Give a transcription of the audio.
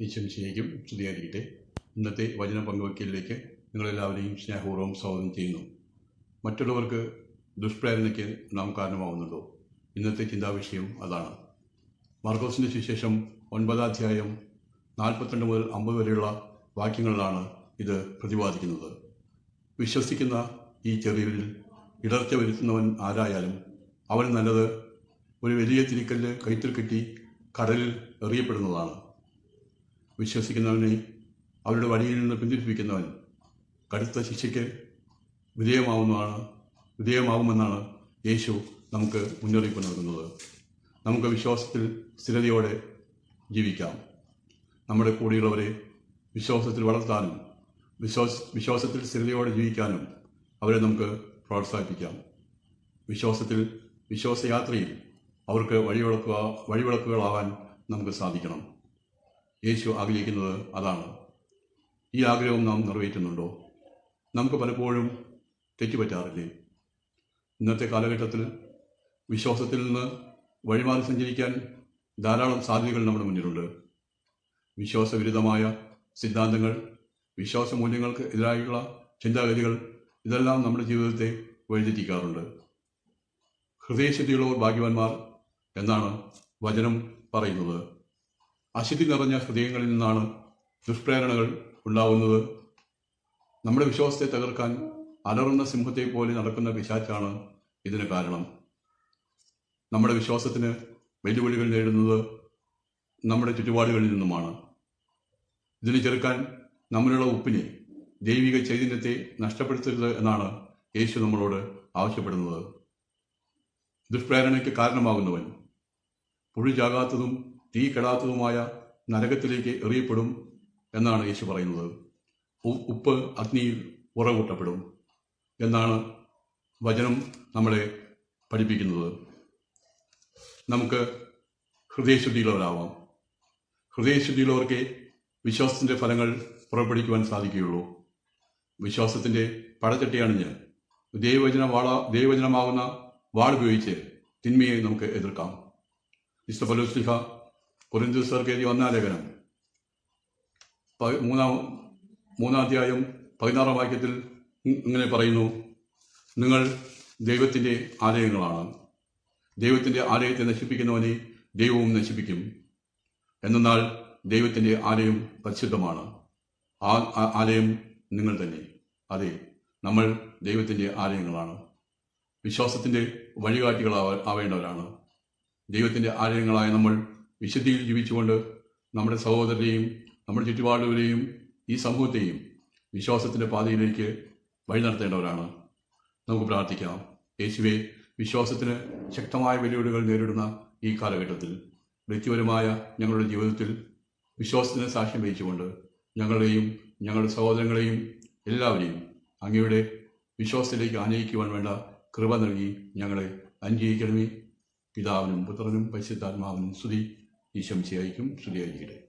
ഈശംശിയേക്കും സ്തുതിയായിരിക്കട്ടെ. ഇന്നത്തെ വചന പങ്കുവയ്ക്കലിലേക്ക് നിങ്ങളെല്ലാവരെയും സ്നേഹപൂർവം സ്വാഗതം ചെയ്യുന്നു. മറ്റുള്ളവർക്ക് ദുഷ്പ്രേരണയ്ക്ക് നാം കാരണമാവുന്നുണ്ടോ? ഇന്നത്തെ ചിന്താവിഷയം അതാണ്. മാർക്കോസിന്റെ സുശേഷം ഒൻപതാധ്യായം നാൽപ്പത്തിരണ്ട് മുതൽ അമ്പത് വരെയുള്ള വാക്യങ്ങളിലാണ് ഇത് പ്രതിപാദിക്കുന്നത്. വിശ്വസിക്കുന്ന ഈ ചെറിയവരിൽ ഇടർച്ച വരുത്തുന്നവൻ ആരായാലും അവൻ നല്ലത് ഒരു വലിയ തിരിക്കല്ല് കൈത്തിൽ കെട്ടി കടലിൽ എറിയപ്പെടുന്നതാണ്. വിശ്വസിക്കുന്നവനെ അവരുടെ വഴിയിൽ നിന്ന് പിന്തിരിപ്പിക്കുന്നവൻ കടുത്ത ശിക്ഷയ്ക്ക് വിധേയമാവുന്നതാണ് വിധേയമാവുമെന്നാണ് യേശു നമുക്ക് മുന്നറിയിപ്പ് നൽകുന്നത്. നമുക്ക് വിശ്വാസത്തിൽ സ്ഥിരതയോടെ ജീവിക്കാം. നമ്മുടെ കൂടെയുള്ളവരെ വിശ്വാസത്തിൽ വളർത്താനും വിശ്വാസ വിശ്വാസത്തിൽ സ്ഥിരതയോടെ ജീവിക്കാനും അവരെ നമുക്ക് പ്രോത്സാഹിപ്പിക്കാം. വിശ്വാസത്തിൽ വിശ്വാസയാത്രയിൽ അവർക്ക് വഴിവിളക്കുക വഴിവിളക്കുകളാവാൻ നമുക്ക് സാധിക്കണം. യേശു ആഗ്രഹിക്കുന്നത് അതാണ്. ഈ ആഗ്രഹവും നാം നിറവേറ്റുന്നുണ്ടോ? നമുക്ക് പലപ്പോഴും തെറ്റുപറ്റാറില്ലേ? ഇന്നത്തെ കാലഘട്ടത്തിൽ വിശ്വാസത്തിൽ നിന്ന് വഴിമാറി സഞ്ചരിക്കാൻ ധാരാളം സാധ്യതകൾ നമ്മുടെ മുന്നിലുണ്ട്. വിശ്വാസവിരുദ്ധമായ സിദ്ധാന്തങ്ങൾ വിശ്വാസ മൂല്യങ്ങൾക്ക് എതിരായുള്ള ചിന്താഗതികൾ ഇതെല്ലാം നമ്മുടെ ജീവിതത്തെ വഴിതെറ്റിക്കാറുണ്ട്. ഹൃദയശുദ്ധിയുള്ളവർ ഭാഗ്യവാന്മാർ എന്നാണ് വചനം പറയുന്നത്. അശുദ്ധി നിറഞ്ഞ ഹൃദയങ്ങളിൽ നിന്നാണ് ദുഷ്പ്രേരണകൾ ഉണ്ടാവുന്നത്. നമ്മുടെ വിശ്വാസത്തെ തകർക്കാൻ അലറുന്ന സിംഹത്തെ പോലെ നടക്കുന്ന പിശാച്ചാണ് ഇതിന് കാരണം. നമ്മുടെ വിശ്വാസത്തിന് വെല്ലുവിളികൾ നേരിടുന്നത് നമ്മുടെ ചുറ്റുപാടുകളിൽ നിന്നുമാണ്. ഇതിനെ ചെറുക്കാൻ നമ്മളുള്ള ഉപ്പിനെ ദൈവിക ചൈതന്യത്തെ നഷ്ടപ്പെടുത്തരുത് എന്നാണ് യേശു നമ്മളോട് ആവശ്യപ്പെടുന്നത്. ദുഷ്പ്രേരണയ്ക്ക് കാരണമാകുന്നവൻ പുഴു ചാകാത്തതും തീ കെടാത്തതുമായ നരകത്തിലേക്ക് എറിയപ്പെടും എന്നാണ് യേശു പറയുന്നത്. ഉപ്പ് അഗ്നിയിൽ ഉറകൂട്ടപ്പെടും എന്നാണ് വചനം നമ്മളെ പഠിപ്പിക്കുന്നത്. നമുക്ക് ഹൃദയശുദ്ധിയുള്ളവരാവാം. ഹൃദയശുദ്ധിയുള്ളവർക്ക് വിശ്വാസത്തിന്റെ ഫലങ്ങൾ പുറപ്പെടുവിക്കുവാൻ സാധിക്കുകയുള്ളൂ. വിശ്വാസത്തിന്റെ പടച്ചട്ടിയണിഞ്ഞ് ദൈവവചന വാള ദൈവവചനമാകുന്ന വാൾ ഉപയോഗിച്ച് തിന്മയെ നമുക്ക് എതിർക്കാം. വിശുദ്ധ പലോസ്ലിഹ കൊറിന്തുസർക്ക് എഴുതിയ ഒന്നാം ലേഖനം. മൂന്നാം മൂന്നാം അധ്യായം പതിനാറാം വാക്യത്തിൽ ഇങ്ങനെ പറയുന്നു. നിങ്ങൾ ദൈവത്തിന്റെ ആലയങ്ങളാണ്. ദൈവത്തിന്റെ ആലയത്തെ നശിപ്പിക്കുന്നവനെ ദൈവവും നശിപ്പിക്കും. എന്നാൽ ദൈവത്തിന്റെ ആലയം പരിശുദ്ധമാണ്. ആ ആലയം നിങ്ങൾ തന്നെ. അതെ നമ്മൾ ദൈവത്തിന്റെ ആലയങ്ങളാണ്. വിശ്വാസത്തിന്റെ വഴികാട്ടികളാവ ആവേണ്ടവരാണ്. ദൈവത്തിന്റെ ആലയങ്ങളായ നമ്മൾ വിശുദ്ധിയിൽ ജീവിച്ചുകൊണ്ട് നമ്മുടെ സഹോദരനെയും നമ്മുടെ ചുറ്റുപാടുകളെയും ഈ സമൂഹത്തെയും വിശ്വാസത്തിന്റെ പാതയിലേക്ക് വഴി നടത്തേണ്ടവരാണ്. നമുക്ക് പ്രാർത്ഥിക്കാം. യേശുവെ വിശ്വാസത്തിന് ശക്തമായ വെല്ലുവിളികൾ നേരിടുന്ന ഈ കാലഘട്ടത്തിൽ വ്യക്തിപരമായ ഞങ്ങളുടെ ജീവിതത്തിൽ വിശ്വാസത്തിന് സാക്ഷ്യം വഹിച്ചുകൊണ്ട് ഞങ്ങളെയും ഞങ്ങളുടെ സഹോദരങ്ങളെയും എല്ലാവരെയും അങ്ങയുടെ വിശ്വാസത്തിലേക്ക് ആനയിക്കുവാൻ വേണ്ട കൃപ നൽകി ഞങ്ങളെ അനുഗ്രഹിക്കണമേ. പിതാവിനും പുത്രനും പരിശുദ്ധാത്മാവിനും സ്തുതി. ഈശംശയായിരിക്കും സ്തുതിയായിരിക്കട്ടെ.